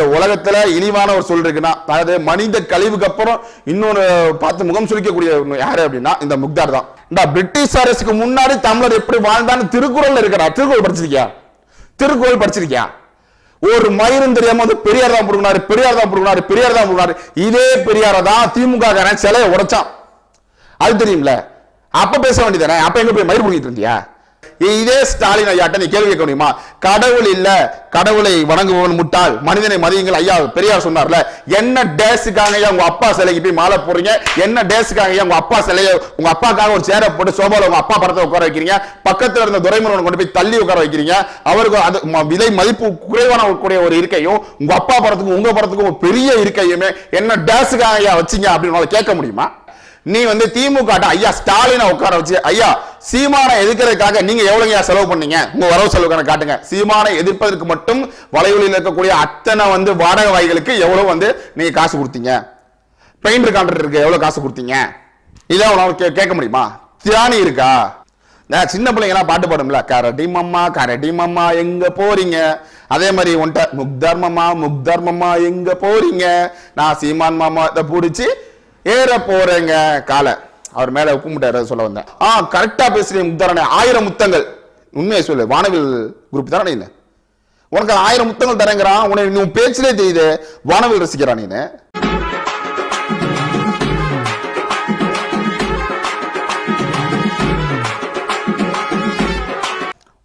இந்த உலகத்துல இழிவான ஒரு சொல் இருக்குன்னா அதாவது மனித கழிவுக்கு அப்புறம் இன்னொன்னு பார்த்து முகம் சுழிக்கக்கூடிய ஒண்ணு யாரு அப்படின்னா இந்த முக்தார் தான். இந்த பிரிட்டிஷ் அரசுக்கு முன்னாடி தமிழர் எப்படி வாழ்ந்தான்னு திருக்குறள் இருக்கிறா. திருக்குறள் படிச்சிருக்கியா? திருக்குறள் படிச்சிருக்கியா? ஒரு மயிரும் தெரியாம வந்து பெரியார் தான் கொடுக்குறாரு பெரியார் தான் கொடுக்குறாரு பெரியார் தான் கொடுக்குறாரு இதே பெரியார தான் திமுக காரன் சிலையை உடைச்சான். அது தெரியும்ல? அப்ப பேச வேண்டியதானே அப்ப எங்க போய் மயிர் பிடிக்கிட்டு இருந்தியா? இதே ஸ்டாலின் ஐயாட்ட நீ கேள்வி கேட்க முடியுமா? கடவுள் இல்ல கடவுளை வணங்குபவன் முட்டாள். மனிதனை மதியுங்கள். ஐயா பெரியார் சொன்னார்ல என்ன டேஸுக்காக ஐயா உங்க அப்பா சிலைக்கு போய் மாலை போடுறீங்க? என்ன டேஸுக்காக ஐயா உங்க அப்பா சிலையை உங்க அப்பாக்காக ஒரு சேரை போட்டு சோபால உங்க அப்பா படத்தை உட்கார வைக்கிறீங்க? பக்கத்துல இருந்த துரைமுருகன் கொண்டு போய் தள்ளி உட்கார வைக்கிறீங்க? அவருக்கு அது விலை மதிப்பு குறைவான கூடிய ஒரு இருக்கையும் உங்க அப்பா படத்துக்கும் உங்க படத்துக்கும் பெரிய இருக்கையுமே என்ன டேஸுக்காக ஐயா வச்சீங்க? அப்படின்னு உங்களால கேட்க முடியுமா? நீ வந்து திமுக ஐயா ஸ்டாலினை உட்கார வச்சு ஐயா சீமானை எதிர்க்கிறதுக்காக நீங்க எவ்வளவு செலவு பண்ணீங்க? உங்க வரவு செலவு கணக்கு காட்டுங்க. சீமானை எதிர்ப்பதற்கு மட்டும் வலைவலியில் இருக்கக்கூடிய அத்தனை வந்து வாடகை வாய்களுக்கு எவ்வளவு வந்து நீங்க காசு கொடுத்தீங்க? பெயிண்டர் கான்ட்ராக்டருக்கு எவ்வளவு காசு கொடுத்தீங்க? இதான் உனக்கு கே- கேட்க முடியுமா? திராணி இருக்கா? நான் சின்ன பிள்ளைங்கலாம் பாட்டு பாடும்ல கரடி மம்மா கரடி மம்மா எங்க போறீங்க? அதே மாதிரி உன்ட்ட முக்தார் மாமா எங்க போறீங்க? நான் சீமான் மாமா இதை பிடிச்சி ஏற போறேங்க காலை. அவர் மேல உப்பு முட்டாரு சொல்ல வந்தேன். ஆ கரெக்டா பேசுறீங்க முக்தாரனே ஆயிரம் முத்தங்கள். உண்மையை சொல்லு வானவில் குரூப் தானே நீ உனக்கு ஆயிரம் முத்தங்கள் தரேங்கிறான் உனக்கு நீ பேச்சிலே தெரியுது வானவில் ரசிக்கிறான் நீனு.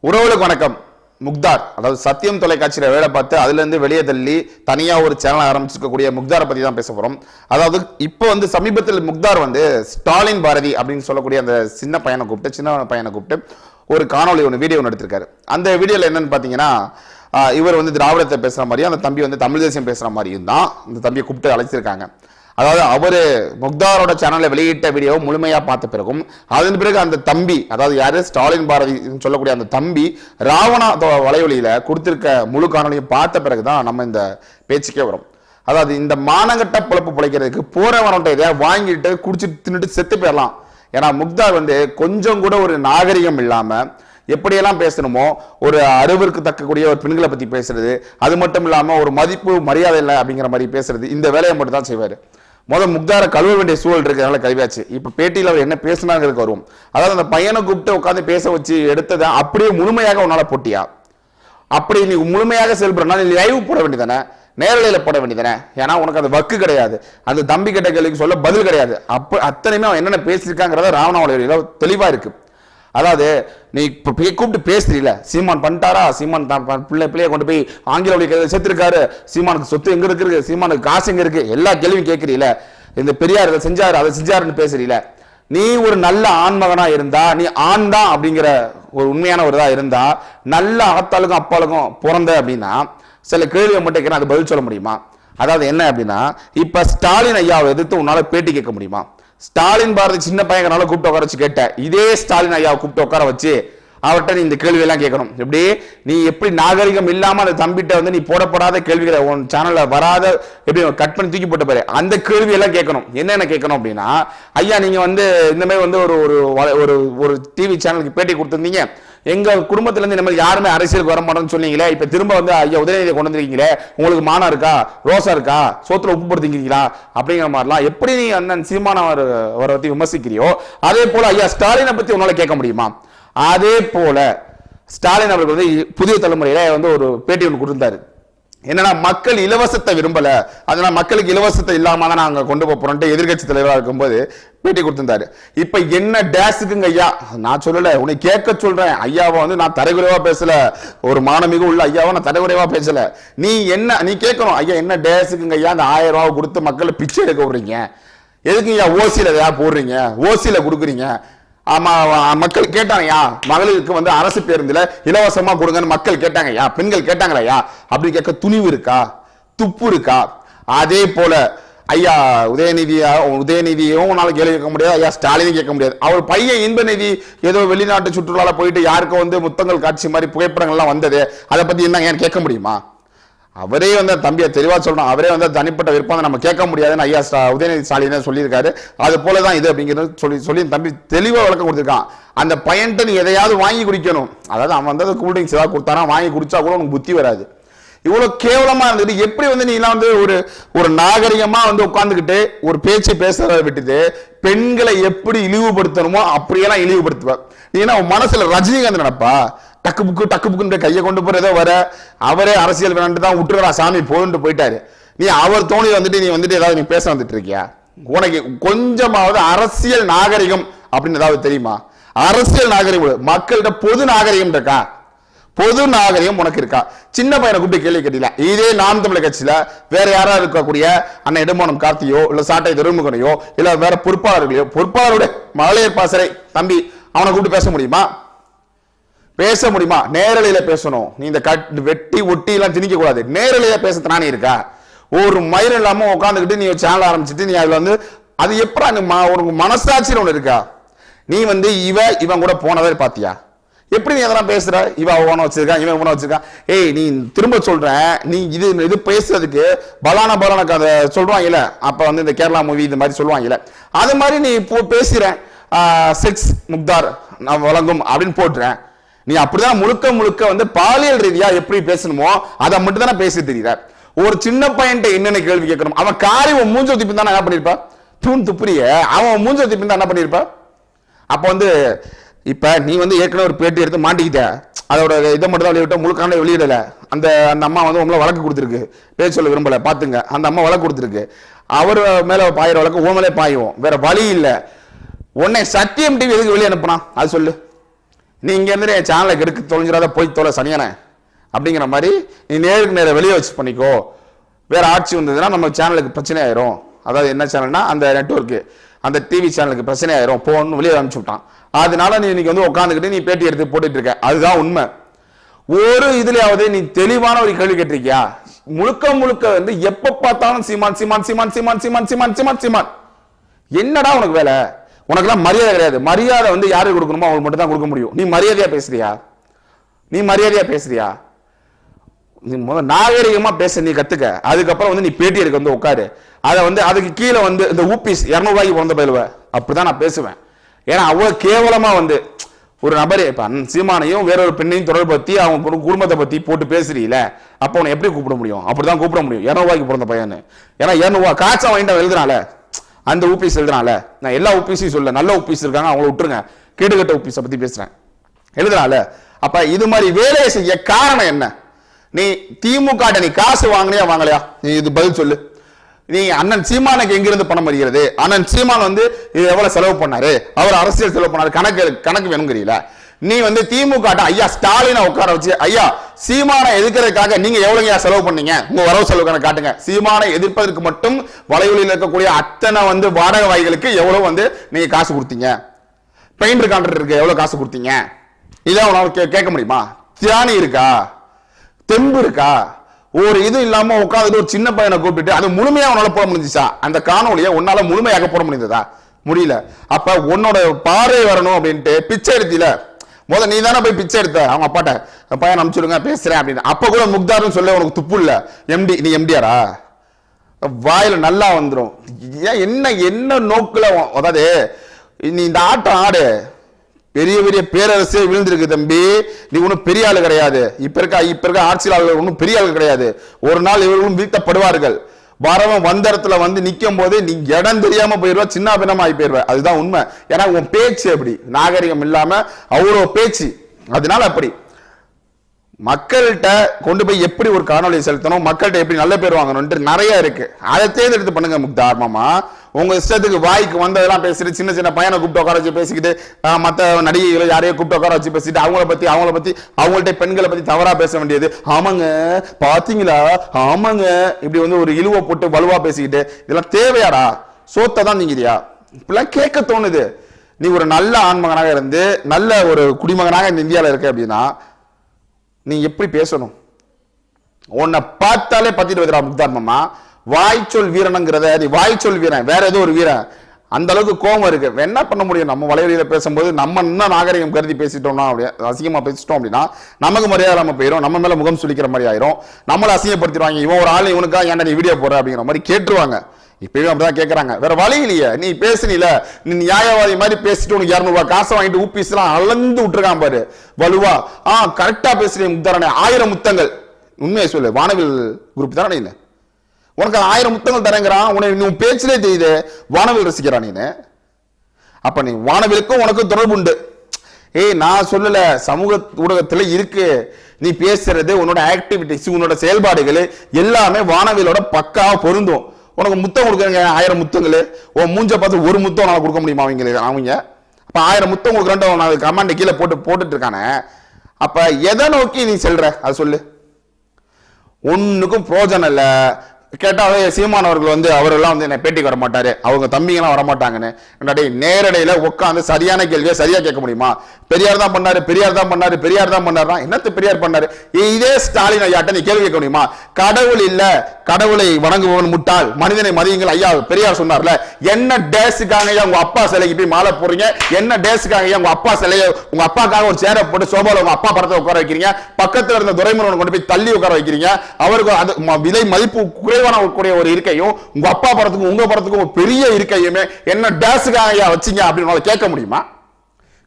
உறவுகளுக்கு வணக்கம். முக்தார். அதாவது சத்தியம் தொலைக்காட்சியில் வேலை பார்த்து அதுலேருந்து வெளியே தள்ளி தனியாக ஒரு சேனல் ஆரம்பிச்சிருக்கக்கூடிய முக்தாரை பற்றி தான் பேச போகிறோம் அதாவது இப்போ வந்து சமீபத்தில் முக்தார் வந்து ஸ்டாலின் பாரதி அப்படின்னு சொல்லக்கூடிய அந்த சின்ன பையனை கூப்பிட்டு சின்ன பையனை கூப்பிட்டு ஒரு காணொளி ஒன்று வீடியோ ஒன்று எடுத்திருக்காரு. அந்த வீடியோவில் என்னென்னு பார்த்தீங்கன்னா இவர் வந்து திராவிடத்தை பேசுகிற மாதிரியும் அந்த தம்பி வந்து தமிழ் தேசியம் பேசுகிற மாதிரியும் தான் இந்த தம்பியை கூப்பிட்டு அழைச்சிருக்காங்க. அதாவது அவரு முக்தாரோட சேனல்ல வெளியிட்ட வீடியோ முழுமையா பார்த்த பிறகும் அதன் பிறகு அந்த தம்பி அதாவது யாரு? ஸ்டாலின் பாரதி சொல்லக்கூடிய அந்த தம்பி ராவணா தொ- வலைவலியில கொடுத்திருக்க முழு காணொலியும் பார்த்த பிறகுதான் நம்ம இந்த பேச்சுக்கே வரும். அதாவது இந்த மானங்கட்ட பொழப்பு பிழைக்கிறதுக்கு போறவன்ட்ட இதை வாங்கிட்டு குடிச்சிட்டு தின்னுட்டு செத்து போயிடலாம். ஏன்னா முக்தார் வந்து கொஞ்சம் கூட ஒரு நாகரிகம் இல்லாம எப்படியெல்லாம் பேசணுமோ ஒரு அறிவிற்கு தக்கக்கூடிய ஒரு பெண்களை பத்தி பேசுறது அது மட்டும் இல்லாம ஒரு மதிப்பு மரியாதை இல்லை அப்படிங்கிற மாதிரி பேசுறது இந்த வேலையை மட்டும் தான் செய்வாரு. முதல் முக்தார கழுவ வேண்டிய சூழல் இருக்கிறதுனால கழுவியாச்சு. இப்ப பேட்டியில் அவர் என்ன பேசுனாங்கிறதுக்கு வரும். அதாவது அந்த பையனை கூப்பிட்டு உட்காந்து பேச வச்சு எடுத்ததை அப்படியே முழுமையாக உன்னால போட்டியா? அப்படி நீ முழுமையாக செயல்படுறனா நீ லைவ் போட வேண்டியதானே நேரலையில் போட வேண்டியதானே ஏன்னா உனக்கு அது வக்கு கிடையாது. அந்த தம்பி கிட்ட கேள்விக்கு சொல்ல பதில் கிடையாது. அப்ப அத்தனையுமே அவன் என்னென்ன பேசியிருக்காங்கிறத ராவணாவளியில தெளிவா இருக்கு. அதாவது நீ இப்போ கூப்பிட்டு பேசுறீல சீமான் பண்ணிட்டாரா? சீமான் தான் பிள்ளை பிள்ளைய கொண்டு போய் ஆங்கில வழி சேர்த்திருக்காரு. சீமானுக்கு சொத்து எங்கே இருக்குது? சீமானுக்கு காசு எங்கே இருக்குது எல்லா கேள்வியும் கேட்குறீல இந்த பெரியார் இதை செஞ்சாரு அதை செஞ்சாருன்னு பேசுறீல நீ ஒரு நல்ல ஆண்மகனா இருந்தா நீ ஆண் தான் அப்படிங்கிற ஒரு உண்மையான ஒரு இதாக இருந்தா நல்ல ஆத்தாளுக்கும் அப்பாளுக்கும் பிறந்த அப்படின்னா சில கேள்வியை மட்டும் கேட்கிறேன் அது பதில் சொல்ல முடியுமா? அதாவது என்ன அப்படின்னா இப்ப ஸ்டாலின் ஐயாவை எதிர்த்து உன்னால பேட்டி கேட்க முடியுமா? ஸ்டாலின் பாரதி சின்ன பையங்கனால கூப்பிட்டு உட்கார வச்சு கேட்டேன். இதே ஸ்டாலின் ஐயாவை கூப்பிட்டு உட்கார வச்சு அவர்கிட்ட நீ இந்த கேள்வியெல்லாம் கேட்கணும். எப்படி? நீ எப்படி நாகரிகம் இல்லாம அந்த தம்பிட்ட வந்து நீ போடப்படாத கேள்விகளை உன் சேனல்ல வராத எப்படி கட் பண்ணி தூக்கி போட்ட பாரு. அந்த கேள்வியெல்லாம் கேட்கணும். என்னென்ன கேட்கணும் அப்படின்னா ஐயா நீங்க வந்து இந்த மாதிரி வந்து ஒரு ஒரு ஒரு ஒரு டிவி சேனலுக்கு பேட்டி கொடுத்துருந்தீங்க. எங்க குடும்பத்துல இருந்து யாருமே அரசியலுக்கு வர மாட்டோம்னு சொன்னீங்களே இப்ப திரும்ப வந்து ஐயா உதயநிதியை கொண்டு வந்திருக்கீங்களே உங்களுக்கு மானம் இருக்கா? ரோசா இருக்கா? சோத்துல உப்பு படுத்திக்கிறீங்களா அப்படிங்கிற மாதிரிலாம் எப்படி நீ அண்ணன் சீமான அவரை பத்தி விமர்சிக்கிறியோ அதே போல ஐயா ஸ்டாலினை பத்தி உன்னால கேட்க முடியுமா? அதே போல ஸ்டாலின் அவர்கள் வந்து புதிய தலைமுறையில வந்து ஒரு பேட்டி ஒன்று கொடுத்திருந்தாரு. என்னன்னா மக்கள் இலவசத்தை விரும்பல? அதனால மக்களுக்கு இலவசத்தை இல்லாம தான் நாங்க கொண்டு போறோம்ட்டு எதிர்கட்சி தலைவராக இருக்கும்போது பேட்டி கொடுத்திருந்தாரு. இப்ப என்ன டேஸுக்குங்க ஐயா? நான் சொல்லல உன்னை கேட்க சொல்றேன். ஐயாவை வந்து நான் தரைகுறைவா பேசல. ஒரு மானமிகு உள்ள ஐயாவை நான் தரைகுறைவா பேசல. நீ என்ன நீ கேட்கணும் ஐயா என்ன டேஸுக்குங்க ஐயா? அந்த ஆயிரம் ரூபாய் கொடுத்து மக்களை பிச்சை எடுக்க விடுறீங்க. எதுக்கு ஐயா ஓசியில ஏதாவது போடுறீங்க? ஓசியில கொடுக்குறீங்க. ஆமா மக்கள் கேட்டாங்கய்யா மகளிருக்கு வந்து அரசு பேருந்துல இலவசமா கொடுங்கன்னு மக்கள் கேட்டாங்கய்யா பெண்கள் கேட்டாங்களையா அப்படி கேட்க துணிவு இருக்கா? துப்பு இருக்கா? அதே போல ஐயா உதயநிதியா உதயநிதியும் உன்னால கேள்வி கேட்க முடியாது ஐயா ஸ்டாலினும் கேட்க முடியாது. அவர் பையன் இன்பநிதி ஏதோ வெளிநாட்டு சுற்றுலாவில் போயிட்டு யாருக்கும் வந்து முத்தங்கள் காட்சி மாதிரி புகைப்படங்கள்லாம் வந்தது அதை பத்தி என்னங்க ஏன் கேட்க முடியுமா? அவரே வந்து தம்பியை தெளிவாக சொல்லணும். அவரே வந்து தனிப்பட்ட விருப்பம் நம்ம கேட்க முடியாதுன்னு ஐயா உதயநிதி ஸ்டாலின் சொல்லியிருக்காரு. அது போல தான் இது அப்படிங்கிறது சொல்லி சொல்லி தம்பி தெளிவாக விளக்கம் கொடுத்துருக்கான். அந்த பையன்ட்டு நீ எதையாவது வாங்கி குடிக்கணும். அதாவது அவன் வந்து கூல்ட்ரிங்க்ஸ் ஏதாவது கொடுத்தானா வாங்கி குடிச்சா கூட உனக்கு புத்தி வராது. இவ்வளோ கேவலமாக இருந்துட்டு எப்படி வந்து நீ எல்லாம் வந்து ஒரு ஒரு நாகரிகமாக வந்து உட்காந்துக்கிட்டு ஒரு பேச்சு பேசுறத விட்டுட்டு பெண்களை எப்படி இழிவுபடுத்தணுமோ அப்படியெல்லாம் இழிவுபடுத்துவ. நீ என்ன உன் மனசில் ரஜினிகாந்த் நடப்பா? டக்கு புக்கு டக்கு புக்குன்ற கையை கொண்டு போறதோ வர அவரே அரசியல் வேணான்ட்டு தான் விட்டுறா சாமி போயிட்டு போயிட்டாரு. நீ அவர் தோணி வந்துட்டு நீ வந்துட்டு ஏதாவது நீ பேச வந்துட்டு இருக்கியா? உனக்கு கொஞ்சமாவது அரசியல் நாகரிகம் அப்படின்னு ஏதாவது தெரியுமா? அரசியல் நாகரிகம் மக்கள்கிட்ட பொது நாகரிகம் இருக்கா? பொது நாகரிகம் உனக்கு இருக்கா? சின்ன பையனை கூப்பிட்டு கேள்வி கேட்டீங்களா? இதே நாம் தமிழர் கட்சியில வேற யாரா இருக்கக்கூடிய அண்ணன் இடமோனம் கார்த்தியோ இல்ல சாட்டை துறைமுகனையோ இல்ல வேற பொறுப்பாளர்களையோ பொறுப்பாளருடைய மகளிர் பாசறை தம்பி அவனை கூப்பிட்டு பேச முடியுமா? பேச முடியுமா? நேரலையில பேசணும். நீ இந்த கட் வெட்டி ஒட்டி எல்லாம் திணிக்க கூடாது நேரலையில பேச தானே இருக்கா? ஒரு மயிர் இல்லாம உட்காந்துக்கிட்டு நீ சேனல் ஆரம்பிச்சுட்டு நீ அதுல வந்து அது எப்படா நீ உனக்கு மனசாட்சியில் ஒண்ணு இருக்கா? நீ வந்து இவ இவன் கூட போனதே பாத்தியா? எப்படி நீ அதெல்லாம் பேசுற? இவ அவன வச்சிருக்கான் இவன் இவனை வச்சிருக்கான் ஏய் நீ திரும்ப சொல்றேன். நீ இது இது பேசுறதுக்கு பலான பலான கதை சொல்லுவாங்கல்ல? அப்ப வந்து இந்த கேரளா மூவி இந்த மாதிரி சொல்லுவாங்கல்ல? அது மாதிரி நீ இப்போ பேசுற செக்ஸ் முக்தார் நான் வழங்கும் அப்படின்னு போட்டுறேன். நீ அப்படிதான் முழுக்க முழுக்க வந்து பாலியல் ரீதியா எப்படி பேசணுமோ அதை மட்டும் தானே பேச தெரியல ஒரு சின்ன பையன்ட்ட என்னென்ன கேள்வி கேட்கணும்? அவன் காரி உன் மூஞ்ச திப்பி தானே என்ன பண்ணிருப்பா? தூண் துப்புரிய அவன் மூஞ்ச திப்பி தான் என்ன பண்ணிருப்பா? அப்ப வந்து இப்ப நீ வந்து ஏற்கனவே ஒரு பேட்டி எடுத்து மாட்டிக்கிட்ட. அதோட இதை மட்டும் தான் வெளியிட்ட முழுக்கான வெளியிடல. அந்த அந்த அம்மா வந்து உங்களை வழக்கு கொடுத்துருக்கு. பேர் சொல்ல விரும்பல பாத்துங்க. அந்த அம்மா வழக்கு கொடுத்துருக்கு. அவர் மேல பாயிற வழக்கு உன் மேலே பாயும். வேற வழி இல்லை. உன்னை சத்தியம் டிவி எதுக்கு வெளியே அனுப்புனா? அது சொல்லு. நீங்கள் இருந்து என் சேனலை கெடுக்க தொலைஞ்சிடாத போய் தொலை சனியானே. அப்படிங்கிற மாதிரி நீ நேருக்கு நேர வெளியே வச்சு பண்ணிக்கோ. வேற ஆட்சி வந்ததுன்னா நம்ம சேனலுக்கு பிரச்சனை ஆயிரும். அதாவது என்ன சேனல்னா அந்த நெட்வொர்க்கு அந்த டிவி சேனலுக்கு பிரச்சனை ஆயிரும். போன்னு வெளியே அனுப்பிச்சு விட்டான். அதனால நீ இன்னைக்கு வந்து உட்காந்துக்கிட்டு நீ பேட்டி எடுத்து போட்டுட்டு இருக்க. அதுதான் உண்மை. ஒரு இதுலயாவது நீ தெளிவான ஒரு கேள்வி கேட்டிருக்கியா? முழுக்க முழுக்க வந்து எப்ப பார்த்தாலும் சீமான் சீமான் சீமான் சீமான் சீமான் சீமான் சீமான் சீமான். என்னடா உனக்கு வேலை? உனக்கெல்லாம் மரியாதை கிடையாது. மரியாதை வந்து யாருக்கு கொடுக்கணுமோ அவங்களுக்கு மட்டும் தான் கொடுக்க முடியும். நீ மரியாதையா பேசுறியா? நீ மரியாதையா பேசுறியா? நீ முதல் நாகரிகமா பேச நீ கத்துக்க. அதுக்கப்புறம் வந்து நீ பேட்டி எடுக்க வந்து உட்காரு. அதை வந்து அதுக்கு கீழே வந்து இந்த ஊபிஸ் இரநூறுவாய்க்கு பிறந்த அப்படி அப்படிதான் நான் பேசுவேன். ஏன்னா அவ்வளவு கேவலமா வந்து ஒரு நபர் இப்போ சீமானையும் வேற ஒரு பெண்ணையும் தொடர்பு பற்றி அவங்க குடும்பத்தை பத்தி போட்டு பேசுறீல அப்ப உன்னை எப்படி கூப்பிட முடியும்? அப்படிதான் கூப்பிட முடியும். இரநூறுவாய்க்கு பிறந்த பையன் ஏன்னா இரநூறுவா காய்ச்சல் வாங்கிட்டு எழுதுனால அந்த ஓபிஎஸ் எழுதுனால நான் எல்லா ஓபிஎஸையும் சொல்ல நல்ல ஓபிஎஸ் இருக்காங்க. அவங்கள விட்டுருங்க. கேடுகட்ட ஓபிஎஸை பற்றி பேசுகிறேன் எழுதுனால அப்போ இது மாதிரி வேலையை செய்ய காரணம் என்ன? நீ திமுக நீ காசு வாங்கினியா வாங்கலையா? நீ இது பதில் சொல்லு. நீ அண்ணன் சீமானுக்கு எங்கிருந்து பணம் வருகிறது? அண்ணன் சீமான் வந்து இது எவ்வளவு செலவு பண்ணாரு? அவர் அரசியல் செலவு பண்ணாரு. கணக்கு கணக்கு வேணுங்கிறீல நீ வந்து திமுக ஐயா ஸ்டாலினை உட்கார வச்சு ஐயா சீமானை எதிர்க்கிறதுக்காக நீங்க எவ்வளவு செலவு பண்ணீங்க? உங்க வரவு செலவு கணக்கு காட்டுங்க. சீமானை எதிர்ப்பதற்கு மட்டும் வலைவலியில் இருக்கக்கூடிய அத்தனை வந்து வாடகை வாய்களுக்கு எவ்வளவு வந்து நீங்க காசு கொடுத்தீங்க? பெயிண்டர் கான்ட்ராக்டருக்கு எவ்வளவு காசு கொடுத்தீங்க? இதான் உன்னால கே- கேட்க முடியுமா? தியானி இருக்கா? தெம்பு இருக்கா? ஒரு இது இல்லாம உட்காந்துட்டு ஒரு சின்ன பையனை கூப்பிட்டு அது முழுமையா உன்னால போட முடிஞ்சுச்சா? அந்த காணொலியை உன்னால முழுமையாக போட முடிந்ததா? முடியல. அப்ப உன்னோட பார்வை வரணும் அப்படின்ட்டு பிச்சை எடுத்தில. முத நீ தானே போய் பிச்சை எடுத்த? அவங்க அப்பாட்ட பையன் அனுப்பிச்சுடுங்க பேசுறேன் அப்படின்னு. அப்ப கூட முக்தார்னு சொல்ல உனக்கு துப்பு இல்ல. எம்டி நீ எம்டிஆரா வாயில நல்லா வந்துடும் ஏன் என்ன என்ன நோக்குல அதாவது நீ இந்த ஆட்டம் ஆடு. பெரிய பெரிய பேரரசே விழுந்திருக்கு தம்பி. நீ ஒன்றும் பெரிய ஆள் கிடையாது. இப்போ இருக்க இப்போ இருக்க ஆட்சியாளர்கள் ஒன்றும் பெரிய ஆள் கிடையாது. ஒரு நாள் இவர்களும் வீழ்த்தப்படுவார்கள். வரவன் வந்த இடத்துல வந்து நிற்கும் போது நீ இடம் தெரியாம போயிடுவா சின்ன பின்னமாகி போயிருவ. அதுதான் உண்மை. ஏன்னா உன் பேச்சு அப்படி நாகரிகம் இல்லாம அவ்வளோ பேச்சு. அதனால அப்படி. மக்கள்கிட்ட கொண்டு போய் எப்படி ஒரு காணொளி செலுத்தணும்? மக்கள்கிட்ட எப்படி நல்ல பேர் வாங்கணும்ட்டு நிறைய இருக்கு. அதை தேர்ந்தெடுத்து பண்ணுங்க முக்தார்மமா உங்க இஷ்டத்துக்கு வாய்க்கு வந்ததெல்லாம் பேசிட்டு சின்ன சின்ன பையனை கூப்பிட்டு உட்கார வச்சு பேசிக்கிட்டு மற்ற நடிகைகளை யாரையோ கூப்பிட்டு உட்கார வச்சு பேசிட்டு அவங்கள பத்தி அவங்கள பத்தி அவங்கள்ட்ட பெண்களை பத்தி தவறா பேச வேண்டியது. ஆமாங்க பாத்தீங்களா? ஆமாங்க. இப்படி வந்து ஒரு இழுவை போட்டு வலுவா பேசிக்கிட்டு இதெல்லாம் தேவையாடா? சோத்தை தான் நீங்கிறியா? இப்பெல்லாம் கேட்க தோணுது. நீ ஒரு நல்ல ஆண்மகனாக இருந்து நல்ல ஒரு குடிமகனாக இந்த இந்தியாவில் இருக்க அப்படின்னா நீ எப்படி பேசணும்? உன்னை பார்த்தாலே பத்திட்டு வைக்கிறா முக்தார்மம்மா வாய்ச்சொல் வீரனுங்கிறத நீ வாய்ச்சொல் வீரன் வேற ஏதோ ஒரு வீரன். அந்த அளவுக்கு கோபம் இருக்கு. என்ன பண்ண முடியும்? நம்ம வலைவலியில பேசும்போது நம்ம இன்னும் நாகரிகம் கருதி பேசிட்டோம்னா அப்படியே அசிங்கமா பேசிட்டோம் அப்படின்னா நமக்கு மரியாதை நம்ம போயிடும் நம்ம மேல முகம் சுளிக்கிற மாதிரி ஆயிரும். நம்மளை அசிங்கப்படுத்திடுவாங்க. இவன் ஒரு ஆள் இவனுக்கா ஏன்டா நீ வீடியோ போற அப்படிங்கிற மாதிரி கேட்டுருவாங்க. இப்பயும் அப்படிதான் கேக்குறாங்க. வேற வழி இல்லையே. நீ பேசுனீல. நீ நியாயவாதி மாதிரி பேசிட்டு உனக்கு இரநூறுவா காசை வாங்கிட்டு ஊப்பிஸ் எல்லாம் அளந்து விட்டுருக்கான் பாரு. வலுவா. ஆ கரெக்டா பேசுறீங்க முத்தாரனே. ஆயிரம் முத்தங்கள். உண்மையை சொல்லு. வானவில் குரூப் தானே நீ உனக்கு ஆயிரம் முத்தங்கள் தரங்கிறான். உனக்கு நீ உன் பேச்சிலே தெரியுது வானவில் ரசிக்கிறான் நீனு. அப்ப நீ வானவிலுக்கும் உனக்கும் தொடர்பு உண்டு ஏய் நான் சொல்லல சமூக ஊடகத்துல இருக்கு. நீ பேசுறது உன்னோட ஆக்டிவிட்டிஸ் உன்னோட செயல்பாடுகள் எல்லாமே வானவியலோட பக்காவா பொருந்தும். உனக்கு முத்தம் கொடுக்குறங்க ஆயிரம் முத்தங்கள். உன் மூஞ்ச பார்த்து ஒரு முத்தம் நான் கொடுக்க முடியுமா அவங்க அவங்க? அப்ப ஆயிரம் முத்தம் கொடுக்குறேன் நான் கமாண்ட் கீழே போட்டு போட்டுட்டு இருக்கானே அப்ப எதை நோக்கி நீ செல்ற? அது சொல்லு. ஒண்ணுக்கும் பிரோஜனம் இல்லை. கேட்டாவே சீமான் அவர்கள் வந்து அவரெல்லாம் வந்து என்னை பேட்டிக்கு வர மாட்டாரு அவங்க தம்பிங்கெல்லாம் வர மாட்டாங்கன்னு நேரடியில உட்காந்து சரியான கேள்வியை சரியா கேட்க முடியுமா? பெரியார் தான் பண்ணாரு பெரியார் தான் பண்ணாரு பெரியார் தான் பண்ணாருன்னா என்னத்து பெரியார் பண்ணாரு? இதே ஸ்டாலின் ஐயாட்ட நீ கேள்வி கேட்க முடியுமா? கடவுள் இல்ல கடவுளை வணங்குபவன் முட்டாள் மனிதனை மதியுங்கள். ஐயா பெரியார் சொன்னார்ல என்ன டேஸுக்காக ஐயா உங்க அப்பா சிலைக்கு போய் மாலை போடுறீங்க? என்ன டேஸுக்காக ஐயா உங்க அப்பா சிலையை உங்க அப்பாக்காக ஒரு சேரை போட்டு சோபால உங்க அப்பா படத்தை உட்கார வைக்கிறீங்க? பக்கத்துல இருந்த துரைமுருகன் கொண்டு போய் தள்ளி உட்கார வைக்கிறீங்க? அவருக்கு அது விலை மதிப்பு குறைவான ஒரு இருக்கையும் உங்க அப்பா படத்துக்கும் உங்க படத்துக்கும் ஒரு பெரிய இருக்கையுமே என்ன டேஸுக்காக ஐயா வச்சீங்க அப்படின்னு கேட்க முடியுமா?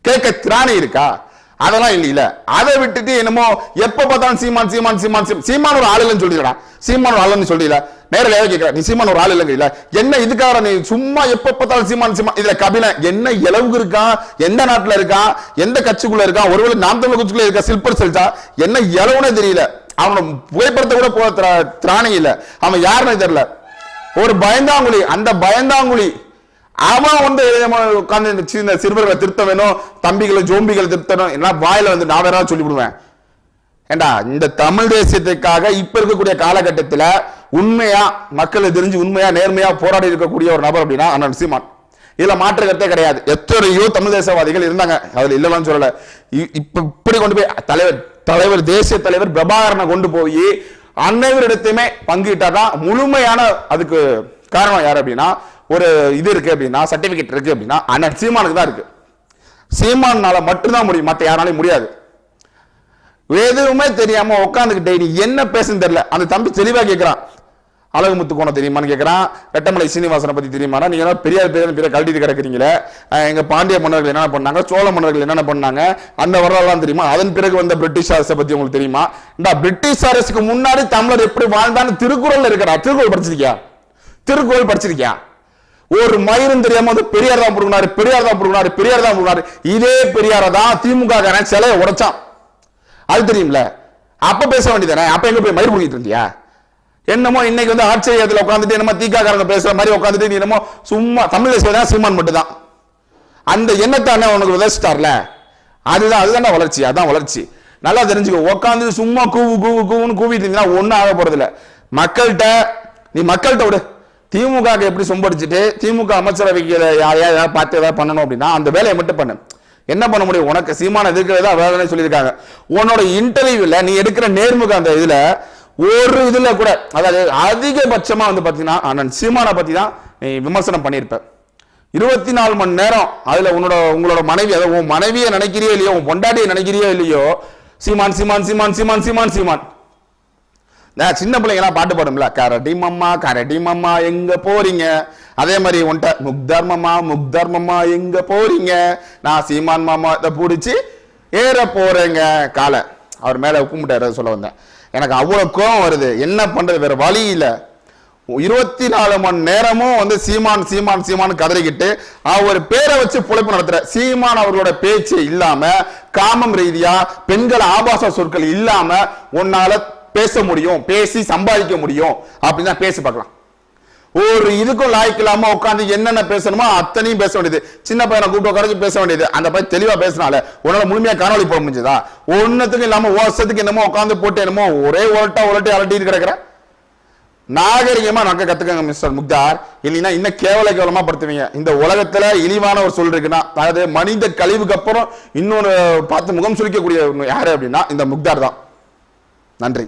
கேட்க திராணி இருக்கா? அதெல்லாம் இல்ல அதை விட்டுட்டு என்னமோ எப்ப பார்த்தாலும் சீமான் சீமான் சீமான் சீமான். சீமான் ஒரு ஆள் இல்லைன்னு சீமான் ஒரு ஆளுன்னு சொல்லிடல. நேரில் கேட்கிற. நீ சீமான் ஒரு ஆள் இல்லைங்க என்ன இதுக்காக நீ சும்மா எப்ப பார்த்தாலும் சீமான் சீமான். இதுல கபில என்ன இளவுக்கு இருக்கான் எந்த நாட்டுல இருக்கான் எந்த கட்சிக்குள்ள இருக்கான் ஒருவேளை நாம் தமிழ் கட்சிக்குள்ள இருக்கா? சில்பர் செல்சா? என்ன இளவுனே தெரியல. அவனோட புகைப்படத்தை கூட போக திரா- திராணி இல்லை அவன் யாருன்னு தெரியல. ஒரு பயந்தாங்குழி அந்த பயந்தாங்குழி அவன் வந்து உட்காந்து இந்த சின்ன சிறுவர்களை திருத்த வேணும் தம்பிகளை ஜோம்பிகளை திருத்தணும் என்ன வாயில வந்து நான் வேற சொல்லி விடுவேன் ஏண்டா இந்த தமிழ் தேசியத்துக்காக இப்ப இருக்கக்கூடிய காலகட்டத்தில் உண்மையா மக்களை தெரிஞ்சு உண்மையா நேர்மையா போராடி இருக்கக்கூடிய ஒரு நபர் அப்படின்னா அண்ணன் சீமான். இதுல மாற்று கருத்தே கிடையாது. எத்தனையோ தமிழ் தேசவாதிகள் இருந்தாங்க. அதுல இல்லைன்னு சொல்லல. இ- இப்ப இப்படி கொண்டு போய் தலைவர் தலைவர் தேசிய தலைவர் பிரபாகரனை கொண்டு போய் அனைவரிடத்தையுமே பங்கிட்டாதான் முழுமையான அதுக்கு காரணம் யார் அப்படின்னா ஒரு இது இருக்கு அப்படின்னா சர்டிபிகேட் இருக்கு அப்படின்னா அண்ணன் சீமானுக்கு தான் இருக்கு. சீமானால மட்டும்தான் முடியும் மற்ற யாராலையும் முடியாது. எதுவுமே தெரியாம உட்காந்துக்கிட்டே நீ என்ன பேசுன்னு தெரியல? அந்த தம்பி தெளிவா கேட்கிறான் அழகு முத்து கோணம் தெரியுமான்னு கேட்குறான் ரெட்டமலை சீனிவாசனை பற்றி தெரியுமானா நீங்கள் எல்லாம் பெரியார் பேர் பெரிய கழட்டிட்டு கிடக்கிறீங்களே? எங்கள் பாண்டிய மன்னர்கள் என்னென்ன பண்ணாங்க? சோழ மன்னர்கள் என்னென்ன பண்ணாங்க? அந்த வரலாறுலாம் தெரியுமா? அதன் பிறகு வந்த பிரிட்டிஷ் அரசை பற்றி உங்களுக்கு தெரியுமா? இந்த பிரிட்டிஷ் அரசுக்கு முன்னாடி தமிழர் எப்படி வாழ்ந்தான்னு திருக்குறள் இருக்கடா திருக்குறள் படிச்சிருக்கியா? திருக்குறள் படிச்சிருக்கியா? ஒரு மயிரும் தெரியாம வந்து பெரியார் தான் கொடுக்குறாரு பெரியார் தான் கொடுக்குறாரு பெரியார் தான் கொடுக்குறாரு இதே பெரியாரை தான் திமுக காரன் சிலையை உடைச்சான். அது தெரியும்ல? அப்ப பேச வேண்டியதானே அப்ப எங்க போய் மயிர் பிடிக்கிட்டு இருந்தியா? என்னமோ இன்னைக்கு வந்து ஆட்சியத்துல உட்காந்துட்டு என்னமோ தீக்காக்காரங்க பேசுற மாதிரி உட்காந்துட்டு நீ என்னமோ சும்மா தமிழ் தேசியம் சீமான் மட்டும் தான் அந்த எண்ணத்தை அண்ணா உனக்கு விதைச்சிட்டார்ல? அதுதான் அதுதானே வளர்ச்சி அதான் வளர்ச்சி. நல்லா தெரிஞ்சுக்கோ உட்காந்து சும்மா கூவு கூவு கூவுன்னு கூவிட்டு இருந்தீங்கன்னா ஒன்றும் ஆக போகிறதில்ல மக்கள்கிட்ட நீ மக்கள்கிட்ட விடு. திமுக எப்படி சொம்படிச்சுட்டு திமுக அமைச்சரவைக்கு யாரையா ஏதாவது பார்த்து ஏதாவது பண்ணணும் அப்படின்னா அந்த வேலையை மட்டும் பண்ணு. என்ன பண்ண முடியும்? உனக்கு சீமான எதிர்க்கிறதா வேலைன்னு சொல்லியிருக்காங்க. உன்னோட இன்டர்வியூவில் நீ எடுக்கிற நேர்முக அந்த இதில் ஒரு இதுல கூட அதாவது அதிகபட்சமா வந்து பாத்தீங்கன்னா அண்ணன் சீமானை பத்தி தான் நீ விமர்சனம் பண்ணியிருப்ப. இருபத்தி நாலு மணி நேரம் அதுல உன்னோட உங்களோட மனைவி அதாவது உன் மனைவியை நினைக்கிறியோ இல்லையோ உன் பொண்டாட்டியை நினைக்கிறியோ இல்லையோ சீமான் சீமான் சீமான் சீமான் சீமான் சீமான். நான் சின்ன பிள்ளைங்கலாம் பாட்டு பாடும்ல கரடி மம்மா கரடி மம்மா எங்க போறீங்க? அதே மாதிரி உன்ட்ட முக்தார் மம்மா முக்தார் மம்மா எங்க போறீங்க? நான் சீமான் மாமா இதை பிடிச்சி ஏற போறேங்க காலை. அவர் மேலே உப்பு சொல்ல வந்தேன். எனக்கு அவ்வளோ கோவம் வருது. என்ன பண்ணுறது வேறு வழி இல்லை. இருபத்தி நாலு மணி நேரமும் வந்து சீமான் சீமான் சீமான் கதறிக்கிட்டு அவர் பேரை வச்சு பிழைப்பு நடத்துற. சீமான் அவர்களோட பேச்சு இல்லாம காமம் ரீதியா பெண்கள் ஆபாச சொற்கள் இல்லாம உன்னால பேச முடியும் பேசி சம்பாதிக்க முடியும். அப்படின்னு தான் பேசி பார்க்கலாம். ஒரு இதுக்கும் லாய்க்கு இல்லாம உட்காந்து என்னென்ன பேசணுமோ அத்தனையும் பேச வேண்டியது. சின்ன பையனை கூப்பிட்டு உட்காந்து பேச வேண்டியது. அந்த பையன் தெளிவா பேசினால உன்னால முழுமையா காணொலி போட முடிஞ்சதா? ஒன்னத்துக்கும் இல்லாம ஓசத்துக்கு என்னமோ உட்காந்து போட்டு என்னமோ ஒரே உரட்டா உரட்டி அரட்டிட்டு கிடக்குற? நாகரிகமா நக்க கத்துக்கங்க மிஸ்டர் முக்தார். இல்லைன்னா இன்னும் கேவல கேவலமா படுத்துவீங்க. இந்த உலகத்துல இழிவான ஒரு சொல் இருக்குன்னா அதாவது மனித கழிவுக்கு அப்புறம் இன்னொன்னு பார்த்து முகம் சுழிக்கக்கூடிய யாரு அப்படின்னா இந்த முக்தார் தான். நன்றி.